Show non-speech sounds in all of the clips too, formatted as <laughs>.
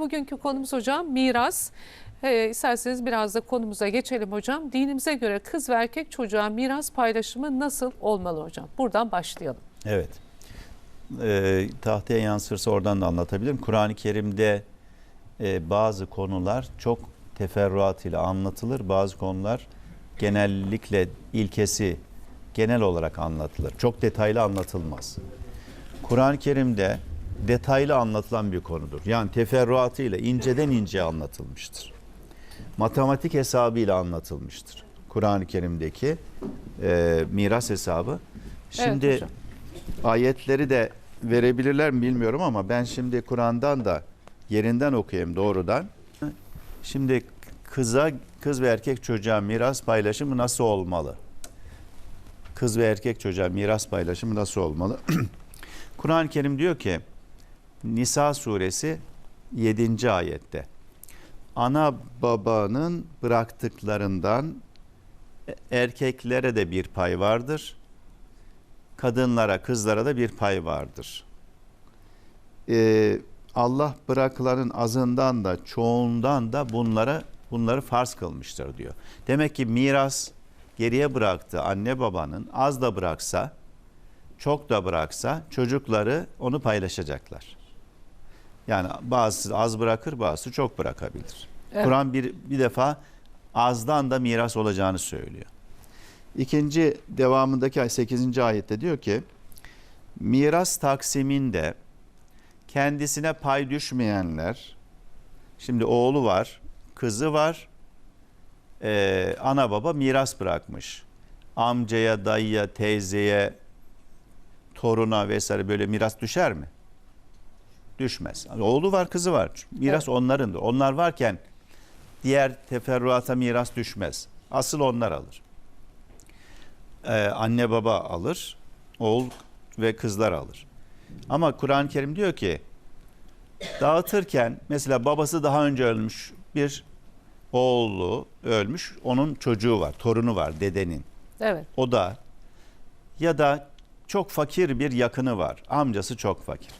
Bugünkü konumuz hocam miras. Ee, isterseniz biraz da konumuza geçelim hocam. Dinimize göre kız ve erkek çocuğa miras paylaşımı nasıl olmalı hocam? Buradan başlayalım. Evet. Ee, tahtaya yansırsa oradan da anlatabilirim. Kur'an-ı Kerim'de e, bazı konular çok teferruat ile anlatılır. Bazı konular genellikle ilkesi genel olarak anlatılır. Çok detaylı anlatılmaz. Kur'an-ı Kerim'de detaylı anlatılan bir konudur. Yani teferruatıyla inceden ince anlatılmıştır. Matematik hesabıyla anlatılmıştır. Kur'an-ı Kerim'deki e, miras hesabı. Şimdi evet hocam. ayetleri de verebilirler mi bilmiyorum ama ben şimdi Kur'an'dan da yerinden okuyayım doğrudan. Şimdi kıza kız ve erkek çocuğa miras paylaşımı nasıl olmalı? Kız ve erkek çocuğa miras paylaşımı nasıl olmalı? <clears throat> Kur'an-ı Kerim diyor ki Nisa suresi 7. ayette ana babanın bıraktıklarından erkeklere de bir pay vardır kadınlara, kızlara da bir pay vardır. Ee, Allah bırakılanın azından da çoğundan da bunlara bunları farz kılmıştır diyor. Demek ki miras geriye bıraktı anne babanın az da bıraksa, çok da bıraksa çocukları onu paylaşacaklar. Yani bazısı az bırakır, bazısı çok bırakabilir. Evet. Kur'an bir, bir defa azdan da miras olacağını söylüyor. İkinci devamındaki 8. ayette diyor ki miras taksiminde kendisine pay düşmeyenler şimdi oğlu var, kızı var, ee, ana baba miras bırakmış. Amcaya, dayıya, teyzeye, toruna vesaire böyle miras düşer mi? Düşmez. Oğlu var, kızı var. Miras onlarındır. Onlar varken diğer teferruata miras düşmez. Asıl onlar alır ee, anne baba alır, oğul ve kızlar alır. Ama Kur'an-ı Kerim diyor ki dağıtırken mesela babası daha önce ölmüş bir oğlu ölmüş, onun çocuğu var, torunu var dedenin. Evet. O da ya da çok fakir bir yakını var, amcası çok fakir.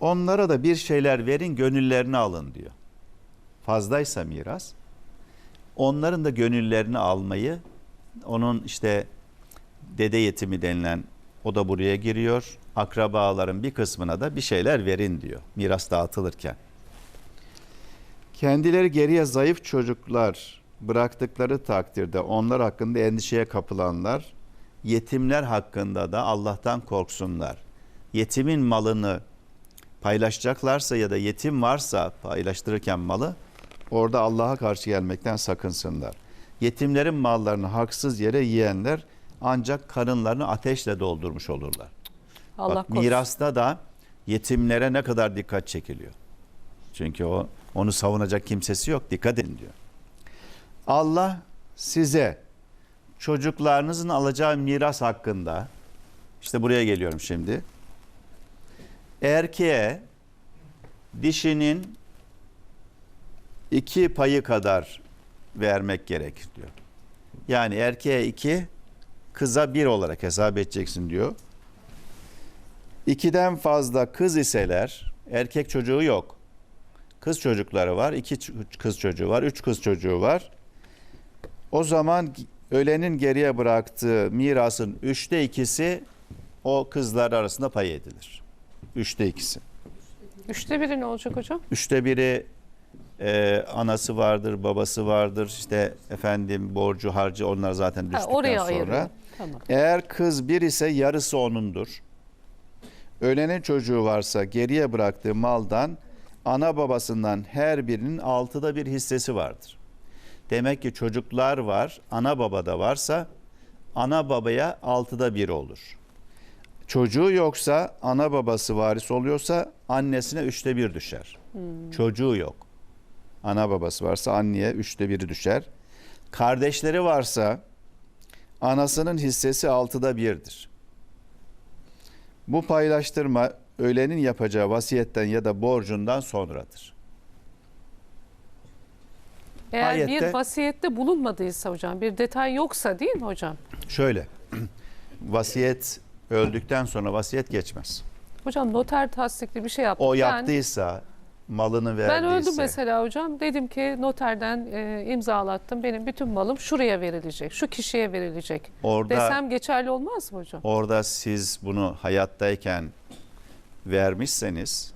Onlara da bir şeyler verin, gönüllerini alın diyor. Fazlaysa miras, onların da gönüllerini almayı, onun işte dede yetimi denilen o da buraya giriyor. Akrabaların bir kısmına da bir şeyler verin diyor miras dağıtılırken. Kendileri geriye zayıf çocuklar bıraktıkları takdirde onlar hakkında endişeye kapılanlar yetimler hakkında da Allah'tan korksunlar. Yetimin malını paylaşacaklarsa ya da yetim varsa paylaştırırken malı orada Allah'a karşı gelmekten sakınsınlar. Yetimlerin mallarını haksız yere yiyenler ancak karınlarını ateşle doldurmuş olurlar. Allah Bak korusun. mirasta da yetimlere ne kadar dikkat çekiliyor. Çünkü o onu savunacak kimsesi yok. Dikkat edin diyor. Allah size çocuklarınızın alacağı miras hakkında işte buraya geliyorum şimdi. Erkeğe dişinin iki payı kadar vermek gerekir diyor. Yani erkeğe iki, kıza bir olarak hesap edeceksin diyor. İkiden fazla kız iseler, erkek çocuğu yok. Kız çocukları var, iki kız çocuğu var, üç kız çocuğu var. O zaman ölenin geriye bıraktığı mirasın üçte ikisi o kızlar arasında pay edilir. Üçte ikisi. Üçte biri ne olacak hocam? Üçte biri e, anası vardır, babası vardır. işte efendim borcu, harcı onlar zaten Ha, düştükten oraya sonra. ayırıyor. Tamam. Eğer kız bir ise yarısı onundur. Ölenin çocuğu varsa geriye bıraktığı maldan ana babasından her birinin altıda bir hissesi vardır. Demek ki çocuklar var, ana babada varsa ana babaya altıda bir olur. Çocuğu yoksa ana babası varis oluyorsa annesine üçte bir düşer. Çocuğu yok. Ana babası varsa anneye üçte biri düşer. Kardeşleri varsa anasının hissesi altıda birdir. Bu paylaştırma ölenin yapacağı vasiyetten ya da borcundan sonradır. Eğer Ayette- bir vasiyette bulunmadıysa hocam, bir detay yoksa değil mi hocam? Şöyle, <clears throat> vasiyet öldükten sonra vasiyet geçmez. Hocam noter tasdikli bir şey yaptı. O Ben- yaptıysa malını Ben verdiyse. öldüm mesela hocam. Dedim ki noterden e, imzalattım. Benim bütün malım şuraya verilecek. Şu kişiye verilecek. Orada Desem geçerli olmaz mı hocam? orada siz bunu hayattayken vermişseniz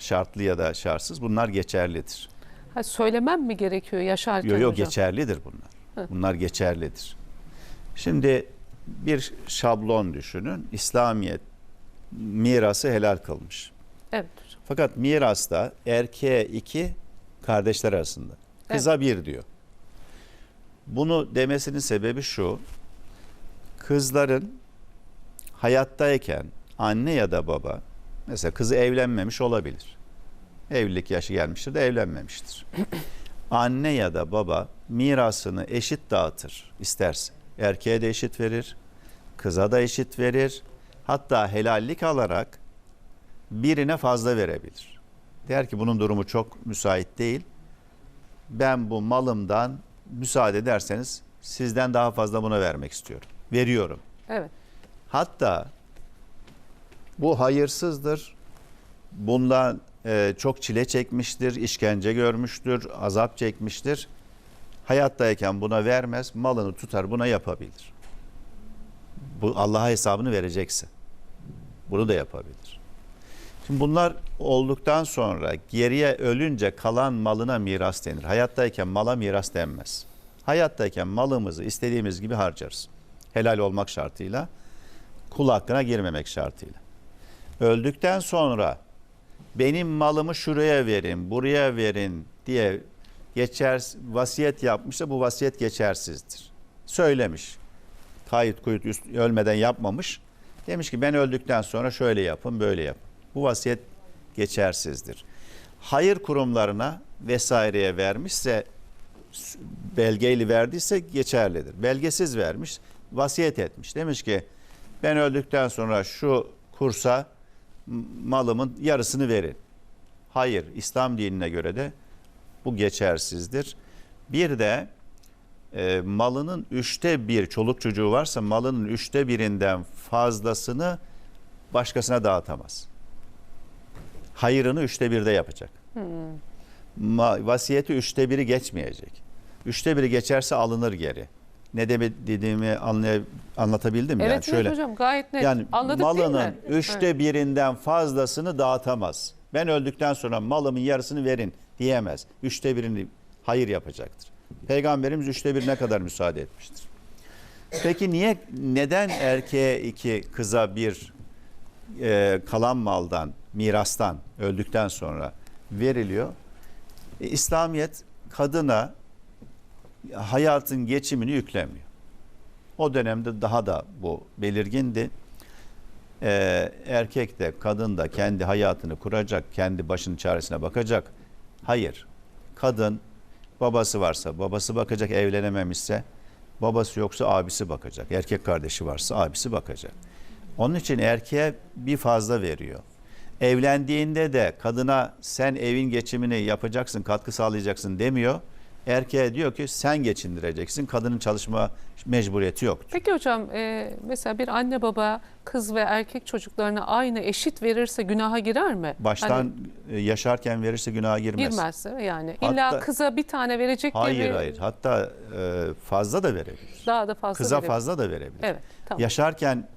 şartlı ya da şartsız bunlar geçerlidir. Ha, söylemem mi gerekiyor yaşarken Yok yok hocam? geçerlidir bunlar. Bunlar geçerlidir. Şimdi bir şablon düşünün. İslamiyet mirası helal kılmış. Evet. Fakat mirasta erkeğe iki, kardeşler arasında. Kıza bir diyor. Bunu demesinin sebebi şu. Kızların hayattayken anne ya da baba mesela kızı evlenmemiş olabilir. Evlilik yaşı gelmiştir de evlenmemiştir. <clears throat> anne ya da baba mirasını eşit dağıtır isterse. Erkeğe de eşit verir, kıza da eşit verir. Hatta helallik alarak birine fazla verebilir. Der ki bunun durumu çok müsait değil. Ben bu malımdan müsaade ederseniz sizden daha fazla buna vermek istiyorum. Veriyorum. Evet. Hatta bu hayırsızdır. Bundan e, çok çile çekmiştir, işkence görmüştür, azap çekmiştir. Hayattayken buna vermez, malını tutar buna yapabilir. Bu Allah'a hesabını verecekse. Bunu da yapabilir. Şimdi bunlar olduktan sonra geriye ölünce kalan malına miras denir. Hayattayken mala miras denmez. Hayattayken malımızı istediğimiz gibi harcarız. Helal olmak şartıyla, kul hakkına girmemek şartıyla. Öldükten sonra benim malımı şuraya verin, buraya verin diye geçer vasiyet yapmışsa bu vasiyet geçersizdir. Söylemiş. Kayıt kuyut üst, ölmeden yapmamış. Demiş ki ben öldükten sonra şöyle yapın, böyle yapın. Bu vasiyet geçersizdir. Hayır kurumlarına vesaireye vermişse belgeyle verdiyse geçerlidir. Belgesiz vermiş, vasiyet etmiş. Demiş ki ben öldükten sonra şu kursa malımın yarısını verin. Hayır, İslam dinine göre de bu geçersizdir. Bir de e, malının üçte bir, çoluk çocuğu varsa malının üçte birinden fazlasını başkasına dağıtamaz. Hayırını üçte birde yapacak. Ma, vasiyeti üçte biri geçmeyecek. Üçte biri geçerse alınır geri. Ne demek dediğimi anlay anlatabildim mi? Evet, yani evet şöyle. hocam gayet net. Yani Anladık değil malının mi? üçte Evet. birinden fazlasını dağıtamaz. Ben öldükten sonra malımın yarısını verin diyemez. Üçte birini hayır yapacaktır. Peygamberimiz üçte birine kadar müsaade etmiştir. Peki niye neden erkeğe iki kıza bir e, kalan maldan mirastan öldükten sonra veriliyor? E, İslamiyet kadına hayatın geçimini yüklemiyor. O dönemde daha da bu belirgindi. Ee, erkek de kadın da kendi hayatını kuracak, kendi başının çaresine bakacak. Hayır. Kadın babası varsa babası bakacak, evlenememişse babası yoksa abisi bakacak. Erkek kardeşi varsa abisi bakacak. Onun için erkeğe bir fazla veriyor. Evlendiğinde de kadına sen evin geçimini yapacaksın, katkı sağlayacaksın demiyor. Erkeğe diyor ki sen geçindireceksin. Kadının çalışma mecburiyeti yok. Peki hocam e, mesela bir anne baba kız ve erkek çocuklarına aynı eşit verirse günaha girer mi? Baştan Hani e, yaşarken verirse günaha girmez. girmezse yani. Hatta- İlla kıza bir tane verecek Hayır gibi hayır. Hatta e, fazla da verebilir. daha da fazla Kıza verebilir. fazla da verebilir. Evet tamam. Yaşarken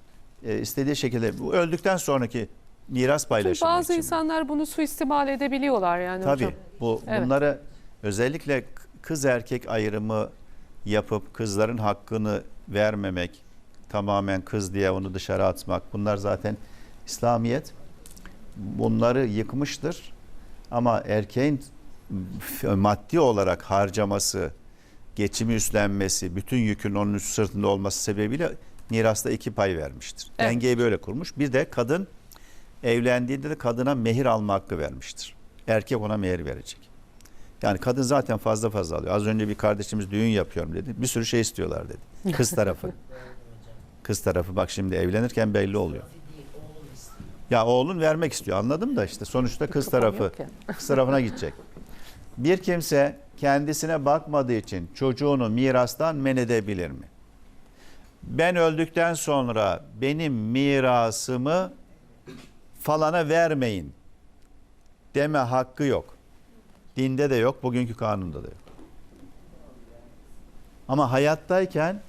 e, istediği şekilde bu öldükten sonraki miras paylaşımı bazı için. insanlar bunu suistimal edebiliyorlar yani Tabii hocam. bu Evet. bunları özellikle kız erkek ayrımı yapıp kızların hakkını vermemek, tamamen kız diye onu dışarı atmak bunlar zaten İslamiyet bunları yıkmıştır. Ama erkeğin maddi olarak harcaması, geçimi üstlenmesi, bütün yükün onun sırtında olması sebebiyle mirasta iki pay vermiştir. Evet. Dengeyi böyle kurmuş. Bir de kadın evlendiğinde de kadına mehir alma hakkı vermiştir. Erkek ona mehir verecek. Yani kadın zaten fazla fazla alıyor. Az önce bir kardeşimiz düğün yapıyorum dedi. Bir sürü şey istiyorlar dedi. Kız tarafı. Kız tarafı bak şimdi evlenirken belli oluyor. Ya oğlun vermek istiyor anladım da işte sonuçta kız tarafı kız tarafına gidecek. Bir kimse kendisine bakmadığı için çocuğunu mirastan men edebilir mi? Ben öldükten sonra benim mirasımı falana vermeyin deme hakkı yok. Dinde de yok, bugünkü kanunda da yok. Ama hayattayken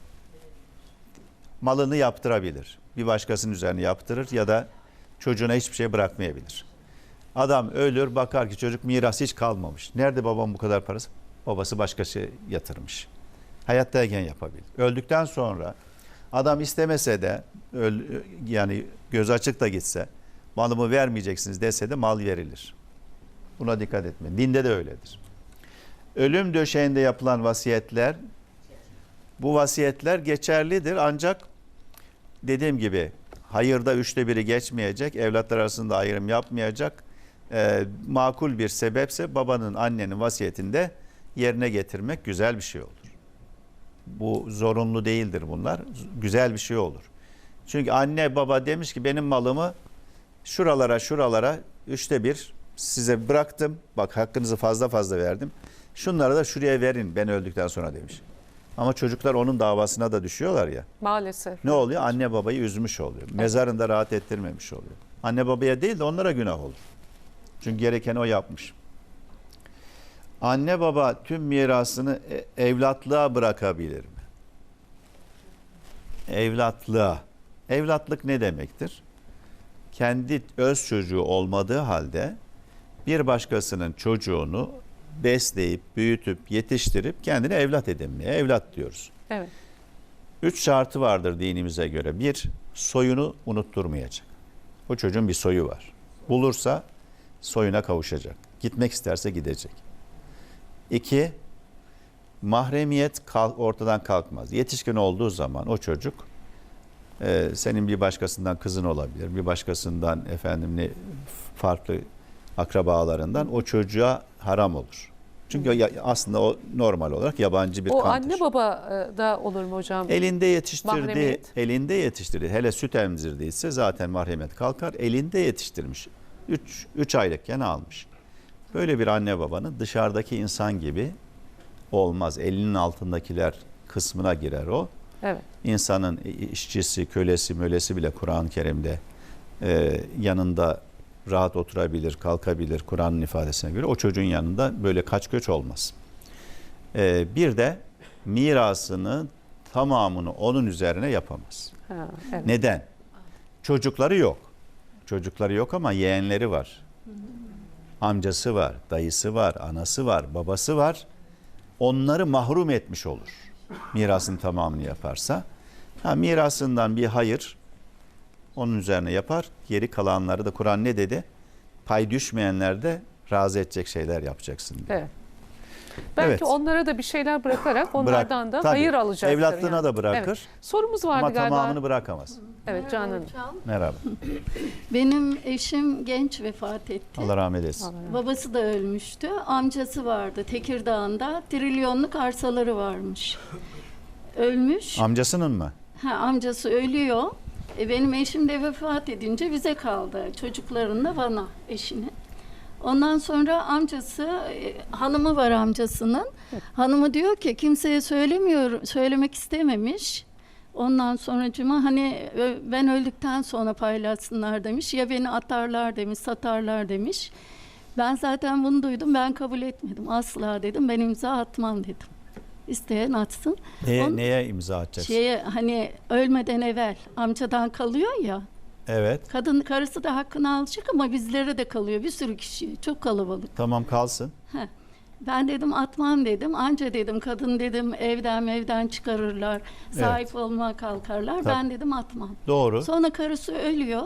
malını yaptırabilir. Bir başkasının üzerine yaptırır ya da çocuğuna hiçbir şey bırakmayabilir. Adam ölür bakar ki çocuk miras hiç kalmamış. Nerede babam bu kadar parası? Babası başka şey yatırmış. Hayattayken yapabilir. Öldükten sonra adam istemese de yani göz açık da gitse malımı vermeyeceksiniz dese de mal verilir. Buna dikkat etmeyin. Dinde de öyledir. Ölüm döşeğinde yapılan vasiyetler bu vasiyetler geçerlidir ancak dediğim gibi hayırda üçte biri geçmeyecek, evlatlar arasında ayrım yapmayacak. Ee, makul bir sebepse babanın, annenin vasiyetinde yerine getirmek güzel bir şey olur. Bu zorunlu değildir bunlar. Güzel bir şey olur. Çünkü anne baba demiş ki benim malımı şuralara şuralara üçte bir size bıraktım. Bak hakkınızı fazla fazla verdim. Şunları da şuraya verin ben öldükten sonra demiş. Ama çocuklar onun davasına da düşüyorlar ya. Maalesef. Ne oluyor? Anne babayı üzmüş oluyor. Mezarında rahat ettirmemiş oluyor. Anne babaya değil de onlara günah olur. Çünkü gerekeni o yapmış. Anne baba tüm mirasını e- evlatlığa bırakabilir mi? Evlatlığa. Evlatlık ne demektir? Kendi öz çocuğu olmadığı halde bir başkasının çocuğunu besleyip, büyütüp, yetiştirip kendine evlat edinmeye evlat diyoruz. Evet. Üç şartı vardır dinimize göre. Bir, soyunu unutturmayacak. O çocuğun bir soyu var. Bulursa soyuna kavuşacak. Gitmek isterse gidecek. İki, mahremiyet kalk, ortadan kalkmaz. Yetişkin olduğu zaman o çocuk e, senin bir başkasından kızın olabilir, bir başkasından efendim ne farklı akrabalarından o çocuğa haram olur. Çünkü o aslında o normal olarak yabancı bir O kan anne taşır. baba e, da olur mu hocam? Elinde yetiştirdiği, Mahremiyet. elinde yetiştirdiği, hele süt emzirdiyse zaten mahremiyet kalkar. Elinde yetiştirmiş. 3 3 aylıkken almış. Böyle bir anne babanın dışarıdaki insan gibi olmaz. Elinin altındakiler kısmına girer o. Evet. İnsanın işçisi, kölesi, mölesi bile Kur'an-ı Kerim'de e, yanında rahat oturabilir, kalkabilir Kur'an'ın ifadesine göre. O çocuğun yanında böyle kaç göç olmaz. E, bir de mirasını tamamını onun üzerine yapamaz. Ha, evet. Neden? Çocukları yok. Çocukları yok ama yeğenleri var. Amcası var, dayısı var, anası var, babası var. Onları mahrum etmiş olur. Mirasın tamamını yaparsa. Ha, mirasından bir hayır onun üzerine yapar. Geri kalanları da Kur'an ne dedi? Pay düşmeyenler de razı edecek şeyler yapacaksın. diyor. Evet. Belki Evet. onlara da bir şeyler bırakarak onlardan da Tabii. hayır alacaktır. Evlatlığına yani. da bırakır Evet. Sorumuz vardı ama galiba. tamamını bırakamaz. Evet Canan Merhaba. <clears throat> Benim eşim genç vefat etti. Allah rahmet etsin. Vallahi. Babası da ölmüştü. Amcası vardı Tekirdağ'ında. Trilyonluk arsaları varmış. Ölmüş. Amcasının mı? Ha, amcası ölüyor. E, benim eşim de vefat edince bize kaldı. Çocukların da bana, eşine. Ondan sonra amcası, e, hanımı var amcasının. Hanımı diyor ki kimseye söylemiyor, söylemek istememiş. Ondan sonra cuma hani ben öldükten sonra paylaşsınlar demiş. Ya beni atarlar demiş, satarlar demiş. Ben zaten bunu duydum, ben kabul etmedim. Asla dedim, ben imza atmam dedim. İsteyen atsın. Neye, On- neye imza atacaksın? Şeye hani ölmeden evvel amcadan kalıyor ya. Evet. Kadın karısı da hakkını alacak ama bizlere de kalıyor bir sürü kişi. Çok kalabalık. Tamam kalsın. Ben dedim atmam dedim. Anca dedim kadın dedim evden evden çıkarırlar. Sahip olmaya kalkarlar. Tabii. Ben dedim atmam. Doğru. Sonra karısı ölüyor.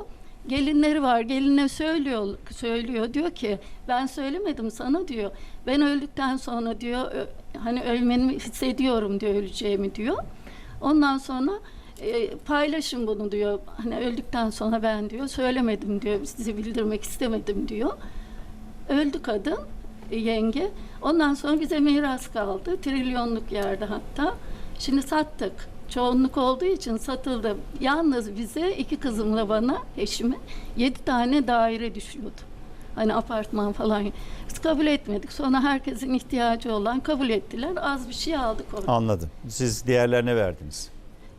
Gelinleri var. Geline söylüyor söylüyor diyor ki ben söylemedim sana diyor. Ben öldükten sonra diyor hani ölmeni hissediyorum diyor öleceğimi diyor. Ondan sonra e, paylaşın bunu diyor. Hani öldükten sonra ben diyor söylemedim diyor. Sizi bildirmek istemedim diyor. Öldü kadın e, yenge. Ondan sonra bize miras kaldı. Trilyonluk yerde hatta. Şimdi sattık. Çoğunluk olduğu için satıldı. Yalnız bize iki kızımla bana, eşime yedi tane daire düşüyordu. Hani apartman falan. Biz kabul etmedik. Sonra herkesin ihtiyacı olan kabul ettiler. Az bir şey aldık orada. Anladım. Siz diğerlerine verdiniz.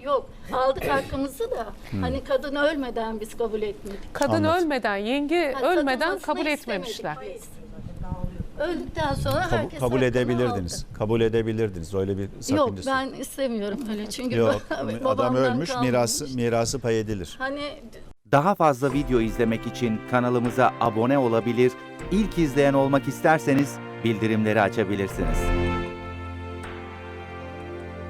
Yok aldık hakkımızı da hani kadın ölmeden biz kabul etmedik. Kadın Anladım. ölmeden, yenge Ha, ölmeden kabul istemedik etmemişler. biz. Öldükten sonra Kabul, herkes kabul hakkını edebilirdiniz. Kabul edebilirdiniz. Öyle bir aldı. Yok sakıncası. ben istemiyorum öyle çünkü Yok. <laughs> babamdan Adam ölmüş, kalmış. mirası mirası pay edilir. Hani Daha fazla video izlemek için kanalımıza abone olabilir, ilk izleyen olmak isterseniz bildirimleri açabilirsiniz.